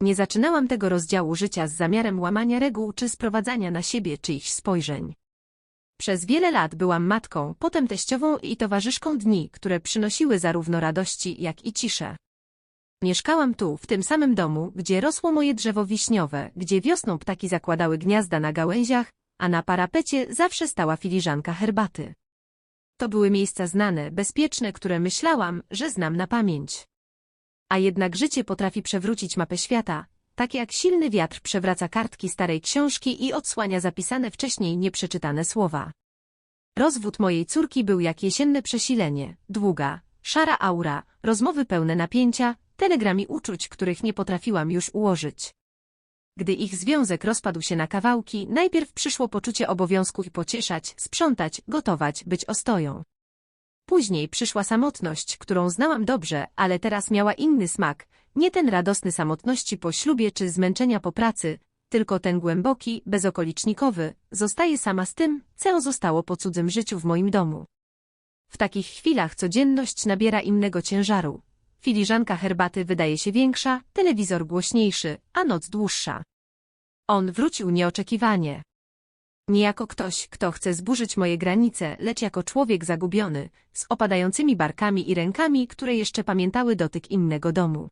Nie zaczynałam tego rozdziału życia z zamiarem łamania reguł czy sprowadzania na siebie czyichś spojrzeń. Przez wiele lat byłam matką, potem teściową i towarzyszką dni, które przynosiły zarówno radości, jak i ciszę. Mieszkałam tu, w tym samym domu, gdzie rosło moje drzewo wiśniowe, gdzie wiosną ptaki zakładały gniazda na gałęziach, a na parapecie zawsze stała filiżanka herbaty. To były miejsca znane, bezpieczne, które myślałam, że znam na pamięć. A jednak życie potrafi przewrócić mapę świata, tak jak silny wiatr przewraca kartki starej książki i odsłania zapisane wcześniej nieprzeczytane słowa. Rozwód mojej córki był jak jesienne przesilenie, długa, szara aura, rozmowy pełne napięcia, telegrami uczuć, których nie potrafiłam już ułożyć. Gdy ich związek rozpadł się na kawałki, najpierw przyszło poczucie obowiązku pocieszać, sprzątać, gotować, być ostoją. Później przyszła samotność, którą znałam dobrze, ale teraz miała inny smak, nie ten radosny samotności po ślubie czy zmęczenia po pracy, tylko ten głęboki, bezokolicznikowy, zostaje sama z tym, co zostało po cudzym życiu w moim domu. W takich chwilach codzienność nabiera innego ciężaru. Filiżanka herbaty wydaje się większa, telewizor głośniejszy, a noc dłuższa. On wrócił nieoczekiwanie. Nie jako ktoś, kto chce zburzyć moje granice, lecz jako człowiek zagubiony, z opadającymi barkami i rękami, które jeszcze pamiętały dotyk innego domu.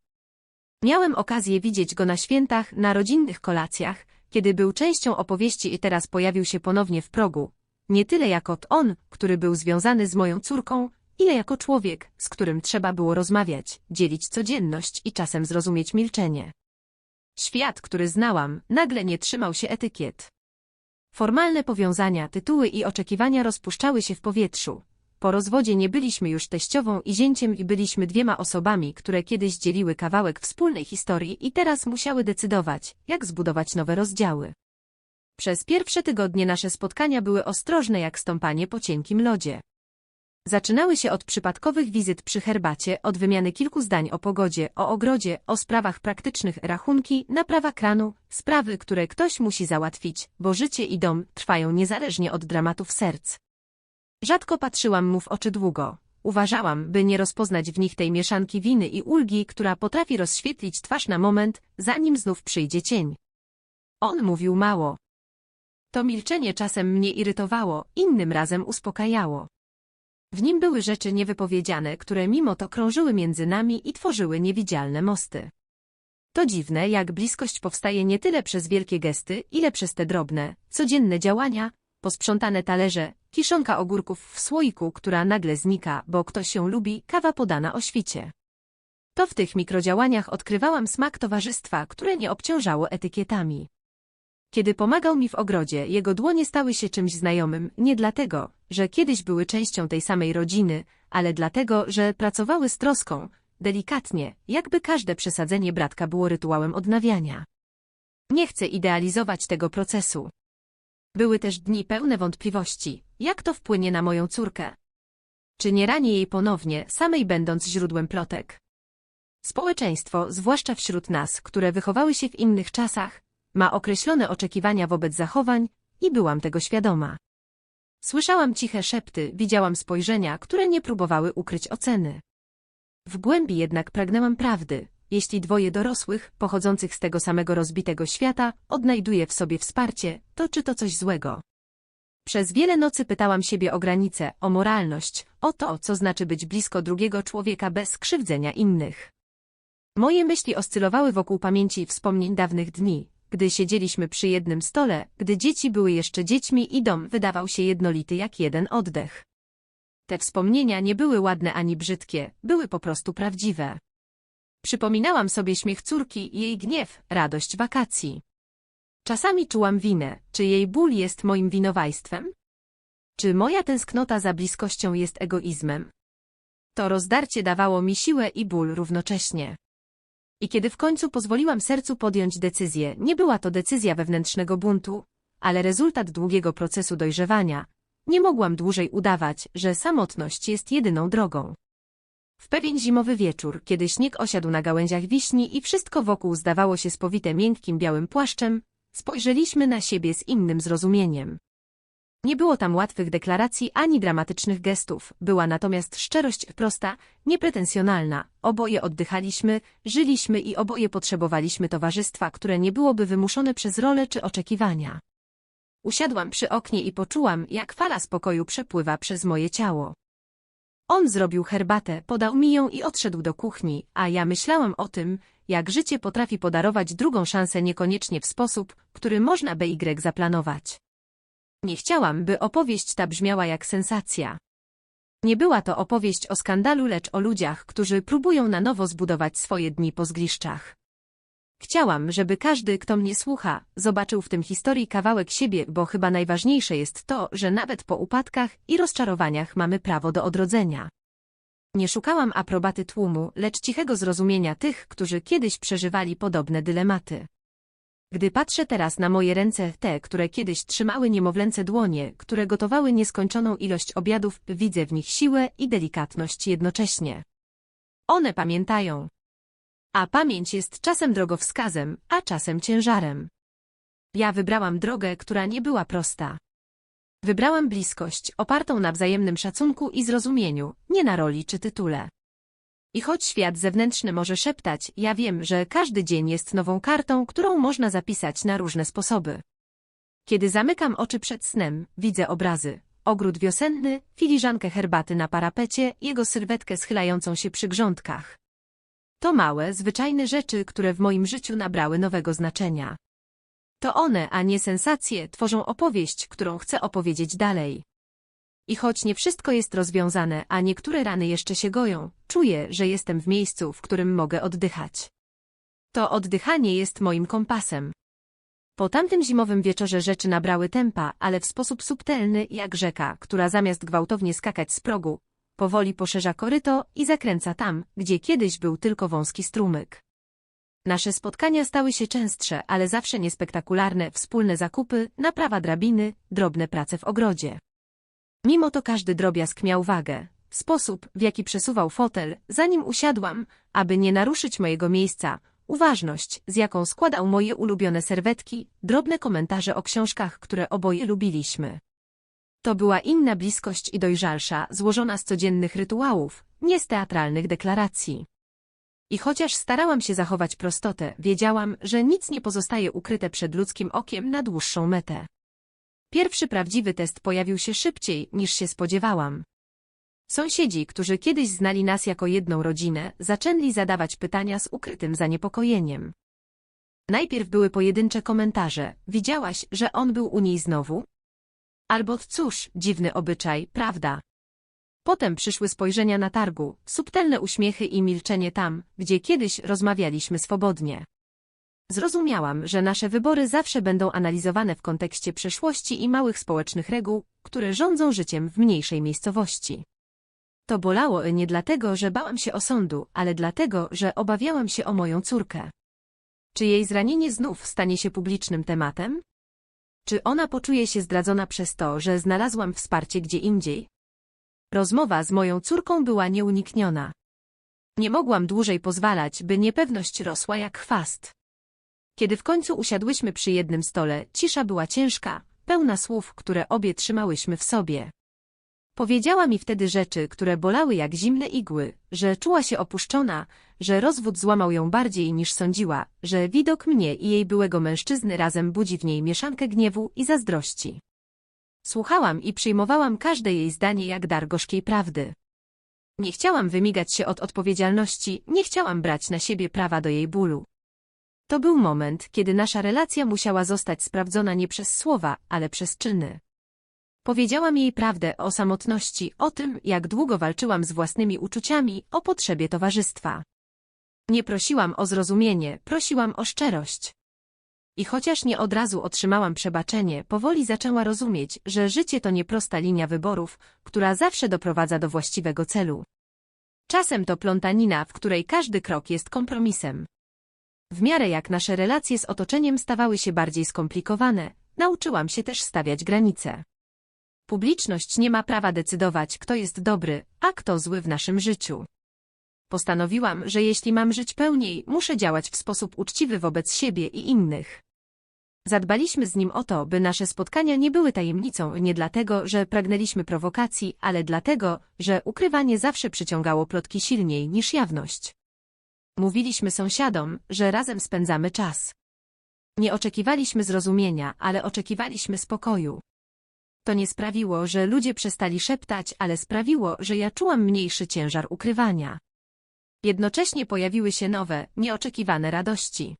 Miałem okazję widzieć go na świętach, na rodzinnych kolacjach, kiedy był częścią opowieści i teraz pojawił się ponownie w progu. Nie tyle jako on, który był związany z moją córką, ile jako człowiek, z którym trzeba było rozmawiać, dzielić codzienność i czasem zrozumieć milczenie. Świat, który znałam, nagle nie trzymał się etykiet. Formalne powiązania, tytuły i oczekiwania rozpuszczały się w powietrzu. Po rozwodzie nie byliśmy już teściową i zięciem i byliśmy dwiema osobami, które kiedyś dzieliły kawałek wspólnej historii i teraz musiały decydować, jak zbudować nowe rozdziały. Przez pierwsze tygodnie nasze spotkania były ostrożne jak stąpanie po cienkim lodzie. Zaczynały się od przypadkowych wizyt przy herbacie, od wymiany kilku zdań o pogodzie, o ogrodzie, o sprawach praktycznych, rachunki, naprawa kranu, sprawy, które ktoś musi załatwić, bo życie i dom trwają niezależnie od dramatów serc. Rzadko patrzyłam mu w oczy długo. Uważałam, by nie rozpoznać w nich tej mieszanki winy i ulgi, która potrafi rozświetlić twarz na moment, zanim znów przyjdzie cień. On mówił mało. To milczenie czasem mnie irytowało, innym razem uspokajało. W nim były rzeczy niewypowiedziane, które mimo to krążyły między nami i tworzyły niewidzialne mosty. To dziwne, jak bliskość powstaje nie tyle przez wielkie gesty, ile przez te drobne, codzienne działania, posprzątane talerze, kiszonka ogórków w słoiku, która nagle znika, bo ktoś ją lubi, kawa podana o świcie. To w tych mikrodziałaniach odkrywałam smak towarzystwa, które nie obciążało etykietami. Kiedy pomagał mi w ogrodzie, jego dłonie stały się czymś znajomym, nie dlatego, że kiedyś były częścią tej samej rodziny, ale dlatego, że pracowały z troską, delikatnie, jakby każde przesadzenie bratka było rytuałem odnawiania. Nie chcę idealizować tego procesu. Były też dni pełne wątpliwości, jak to wpłynie na moją córkę. Czy nie ranię jej ponownie, samej będąc źródłem plotek? Społeczeństwo, zwłaszcza wśród nas, które wychowały się w innych czasach, ma określone oczekiwania wobec zachowań i byłam tego świadoma. Słyszałam ciche szepty, widziałam spojrzenia, które nie próbowały ukryć oceny. W głębi jednak pragnęłam prawdy. Jeśli dwoje dorosłych, pochodzących z tego samego rozbitego świata, odnajduje w sobie wsparcie, to czy to coś złego? Przez wiele nocy pytałam siebie o granice, o moralność, o to, co znaczy być blisko drugiego człowieka bez krzywdzenia innych. Moje myśli oscylowały wokół pamięci i wspomnień dawnych dni, gdy siedzieliśmy przy jednym stole, gdy dzieci były jeszcze dziećmi i dom wydawał się jednolity jak jeden oddech. Te wspomnienia nie były ładne ani brzydkie, były po prostu prawdziwe. Przypominałam sobie śmiech córki, jej gniew, radość wakacji. Czasami czułam winę, czy jej ból jest moim winowajstwem? Czy moja tęsknota za bliskością jest egoizmem? To rozdarcie dawało mi siłę i ból równocześnie. I kiedy w końcu pozwoliłam sercu podjąć decyzję, nie była to decyzja wewnętrznego buntu, ale rezultat długiego procesu dojrzewania, nie mogłam dłużej udawać, że samotność jest jedyną drogą. W pewien zimowy wieczór, kiedy śnieg osiadł na gałęziach wiśni i wszystko wokół zdawało się spowite miękkim białym płaszczem, spojrzeliśmy na siebie z innym zrozumieniem. Nie było tam łatwych deklaracji ani dramatycznych gestów, była natomiast szczerość prosta, niepretensjonalna. Oboje oddychaliśmy, żyliśmy i oboje potrzebowaliśmy towarzystwa, które nie byłoby wymuszone przez role czy oczekiwania. Usiadłam przy oknie i poczułam, jak fala spokoju przepływa przez moje ciało. On zrobił herbatę, podał mi ją i odszedł do kuchni, a ja myślałam o tym, jak życie potrafi podarować drugą szansę niekoniecznie w sposób, który można BY zaplanować. Nie chciałam, by opowieść ta brzmiała jak sensacja. Nie była to opowieść o skandalu, lecz o ludziach, którzy próbują na nowo zbudować swoje dni po zgliszczach. Chciałam, żeby każdy, kto mnie słucha, zobaczył w tym historii kawałek siebie, bo chyba najważniejsze jest to, że nawet po upadkach i rozczarowaniach mamy prawo do odrodzenia. Nie szukałam aprobaty tłumu, lecz cichego zrozumienia tych, którzy kiedyś przeżywali podobne dylematy. Gdy patrzę teraz na moje ręce, te, które kiedyś trzymały niemowlęce dłonie, które gotowały nieskończoną ilość obiadów, widzę w nich siłę i delikatność jednocześnie. One pamiętają. A pamięć jest czasem drogowskazem, a czasem ciężarem. Ja wybrałam drogę, która nie była prosta. Wybrałam bliskość, opartą na wzajemnym szacunku i zrozumieniu, nie na roli czy tytule. I choć świat zewnętrzny może szeptać, ja wiem, że każdy dzień jest nową kartą, którą można zapisać na różne sposoby. Kiedy zamykam oczy przed snem, widzę obrazy. Ogród wiosenny, filiżankę herbaty na parapecie, jego sylwetkę schylającą się przy grządkach. To małe, zwyczajne rzeczy, które w moim życiu nabrały nowego znaczenia. To one, a nie sensacje, tworzą opowieść, którą chcę opowiedzieć dalej. I choć nie wszystko jest rozwiązane, a niektóre rany jeszcze się goją, czuję, że jestem w miejscu, w którym mogę oddychać. To oddychanie jest moim kompasem. Po tamtym zimowym wieczorze rzeczy nabrały tempa, ale w sposób subtelny, jak rzeka, która zamiast gwałtownie skakać z progu, powoli poszerza koryto i zakręca tam, gdzie kiedyś był tylko wąski strumyk. Nasze spotkania stały się częstsze, ale zawsze niespektakularne, wspólne zakupy, naprawa drabiny, drobne prace w ogrodzie. Mimo to każdy drobiazg miał wagę. Sposób, w jaki przesuwał fotel, zanim usiadłam, aby nie naruszyć mojego miejsca, uważność, z jaką składał moje ulubione serwetki, drobne komentarze o książkach, które oboje lubiliśmy. To była inna bliskość i dojrzalsza, złożona z codziennych rytuałów, nie z teatralnych deklaracji. I chociaż starałam się zachować prostotę, wiedziałam, że nic nie pozostaje ukryte przed ludzkim okiem na dłuższą metę. Pierwszy prawdziwy test pojawił się szybciej, niż się spodziewałam. Sąsiedzi, którzy kiedyś znali nas jako jedną rodzinę, zaczęli zadawać pytania z ukrytym zaniepokojeniem. Najpierw były pojedyncze komentarze. Widziałaś, że on był u niej znowu? Albo cóż, dziwny obyczaj, prawda? Potem przyszły spojrzenia na targu, subtelne uśmiechy i milczenie tam, gdzie kiedyś rozmawialiśmy swobodnie. Zrozumiałam, że nasze wybory zawsze będą analizowane w kontekście przeszłości i małych społecznych reguł, które rządzą życiem w mniejszej miejscowości. To bolało nie dlatego, że bałam się osądu, ale dlatego, że obawiałam się o moją córkę. Czy jej zranienie znów stanie się publicznym tematem? Czy ona poczuje się zdradzona przez to, że znalazłam wsparcie gdzie indziej? Rozmowa z moją córką była nieunikniona. Nie mogłam dłużej pozwalać, by niepewność rosła jak chwast. Kiedy w końcu usiadłyśmy przy jednym stole, cisza była ciężka, pełna słów, które obie trzymałyśmy w sobie. Powiedziała mi wtedy rzeczy, które bolały jak zimne igły, że czuła się opuszczona, że rozwód złamał ją bardziej niż sądziła, że widok mnie i jej byłego mężczyzny razem budzi w niej mieszankę gniewu i zazdrości. Słuchałam i przyjmowałam każde jej zdanie jak dar gorzkiej prawdy. Nie chciałam wymigać się od odpowiedzialności, nie chciałam brać na siebie prawa do jej bólu. To był moment, kiedy nasza relacja musiała zostać sprawdzona nie przez słowa, ale przez czyny. Powiedziałam jej prawdę o samotności, o tym, jak długo walczyłam z własnymi uczuciami, o potrzebie towarzystwa. Nie prosiłam o zrozumienie, prosiłam o szczerość. I chociaż nie od razu otrzymałam przebaczenie, powoli zaczęła rozumieć, że życie to nie prosta linia wyborów, która zawsze doprowadza do właściwego celu. Czasem to plątanina, w której każdy krok jest kompromisem. W miarę jak nasze relacje z otoczeniem stawały się bardziej skomplikowane, nauczyłam się też stawiać granice. Publiczność nie ma prawa decydować, kto jest dobry, a kto zły w naszym życiu. Postanowiłam, że jeśli mam żyć pełniej, muszę działać w sposób uczciwy wobec siebie i innych. Zadbaliśmy z nim o to, by nasze spotkania nie były tajemnicą nie dlatego, że pragnęliśmy prowokacji, ale dlatego, że ukrywanie zawsze przyciągało plotki silniej niż jawność. Mówiliśmy sąsiadom, że razem spędzamy czas. Nie oczekiwaliśmy zrozumienia, ale oczekiwaliśmy spokoju. To nie sprawiło, że ludzie przestali szeptać, ale sprawiło, że ja czułam mniejszy ciężar ukrywania. Jednocześnie pojawiły się nowe, nieoczekiwane radości.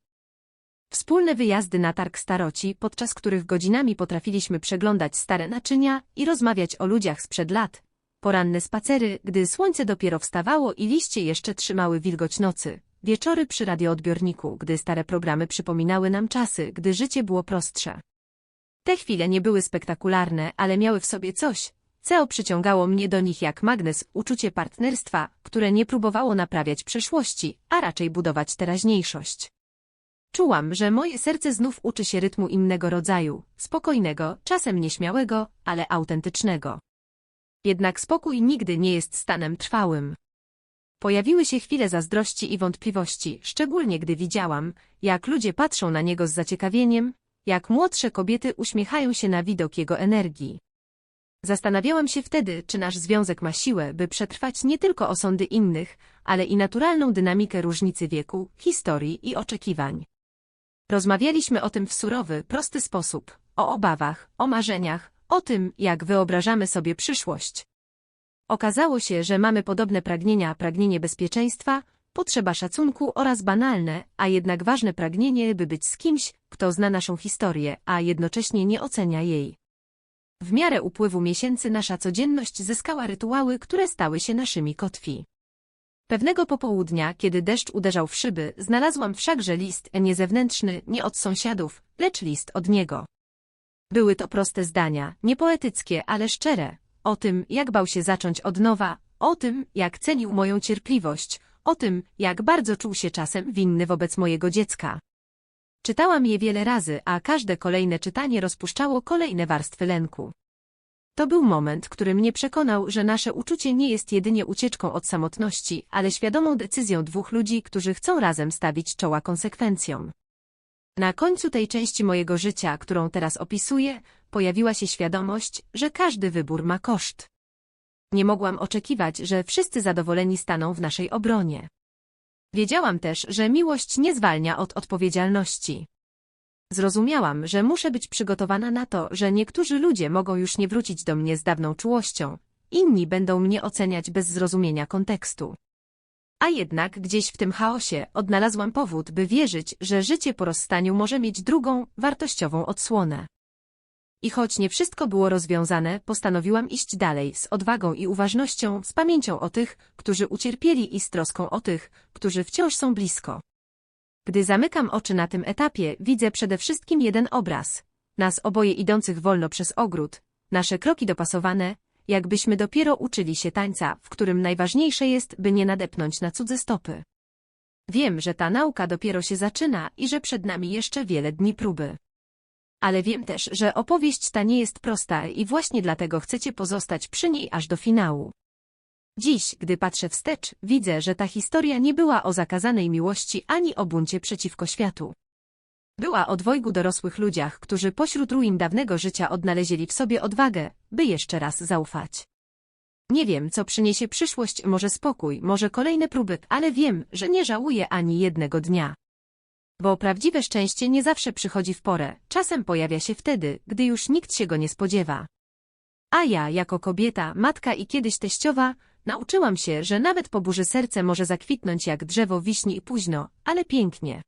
Wspólne wyjazdy na targ staroci, podczas których godzinami potrafiliśmy przeglądać stare naczynia i rozmawiać o ludziach sprzed lat. Poranne spacery, gdy słońce dopiero wstawało i liście jeszcze trzymały wilgoć nocy. Wieczory przy radioodbiorniku, gdy stare programy przypominały nam czasy, gdy życie było prostsze. Te chwile nie były spektakularne, ale miały w sobie coś, co przyciągało mnie do nich jak magnes, uczucie partnerstwa, które nie próbowało naprawiać przeszłości, a raczej budować teraźniejszość. Czułam, że moje serce znów uczy się rytmu innego rodzaju, spokojnego, czasem nieśmiałego, ale autentycznego. Jednak spokój nigdy nie jest stanem trwałym. Pojawiły się chwile zazdrości i wątpliwości, szczególnie gdy widziałam, jak ludzie patrzą na niego z zaciekawieniem, jak młodsze kobiety uśmiechają się na widok jego energii. Zastanawiałam się wtedy, czy nasz związek ma siłę, by przetrwać nie tylko osądy innych, ale i naturalną dynamikę różnicy wieku, historii i oczekiwań. Rozmawialiśmy o tym w surowy, prosty sposób, o obawach, o marzeniach, o tym, jak wyobrażamy sobie przyszłość. Okazało się, że mamy podobne pragnienia, pragnienie bezpieczeństwa, potrzeba szacunku oraz banalne, a jednak ważne pragnienie, by być z kimś, kto zna naszą historię, a jednocześnie nie ocenia jej. W miarę upływu miesięcy nasza codzienność zyskała rytuały, które stały się naszymi kotwi. Pewnego popołudnia, kiedy deszcz uderzał w szyby, znalazłam wszakże list, nie zewnętrzny, nie od sąsiadów, lecz list od niego. Były to proste zdania, niepoetyckie, ale szczere, o tym, jak bał się zacząć od nowa, o tym, jak cenił moją cierpliwość, o tym, jak bardzo czuł się czasem winny wobec mojego dziecka. Czytałam je wiele razy, a każde kolejne czytanie rozpuszczało kolejne warstwy lęku. To był moment, który mnie przekonał, że nasze uczucie nie jest jedynie ucieczką od samotności, ale świadomą decyzją dwóch ludzi, którzy chcą razem stawić czoła konsekwencjom. Na końcu tej części mojego życia, którą teraz opisuję, pojawiła się świadomość, że każdy wybór ma koszt. Nie mogłam oczekiwać, że wszyscy zadowoleni staną w naszej obronie. Wiedziałam też, że miłość nie zwalnia od odpowiedzialności. Zrozumiałam, że muszę być przygotowana na to, że niektórzy ludzie mogą już nie wrócić do mnie z dawną czułością, inni będą mnie oceniać bez zrozumienia kontekstu. A jednak gdzieś w tym chaosie odnalazłam powód, by wierzyć, że życie po rozstaniu może mieć drugą, wartościową odsłonę. I choć nie wszystko było rozwiązane, postanowiłam iść dalej z odwagą i uważnością, z pamięcią o tych, którzy ucierpieli i z troską o tych, którzy wciąż są blisko. Gdy zamykam oczy na tym etapie, widzę przede wszystkim jeden obraz. Nas oboje idących wolno przez ogród, nasze kroki dopasowane, jakbyśmy dopiero uczyli się tańca, w którym najważniejsze jest, by nie nadepnąć na cudze stopy. Wiem, że ta nauka dopiero się zaczyna i że przed nami jeszcze wiele dni próby. Ale wiem też, że opowieść ta nie jest prosta i właśnie dlatego chcecie pozostać przy niej aż do finału. Dziś, gdy patrzę wstecz, widzę, że ta historia nie była o zakazanej miłości ani o buncie przeciwko światu. Była o dwojgu dorosłych ludziach, którzy pośród ruin dawnego życia odnaleźli w sobie odwagę, by jeszcze raz zaufać. Nie wiem, co przyniesie przyszłość, może spokój, może kolejne próby, ale wiem, że nie żałuję ani jednego dnia. Bo prawdziwe szczęście nie zawsze przychodzi w porę, czasem pojawia się wtedy, gdy już nikt się go nie spodziewa. A ja, jako kobieta, matka i kiedyś teściowa, nauczyłam się, że nawet po burzy serce może zakwitnąć jak drzewo wiśni i późno, ale pięknie.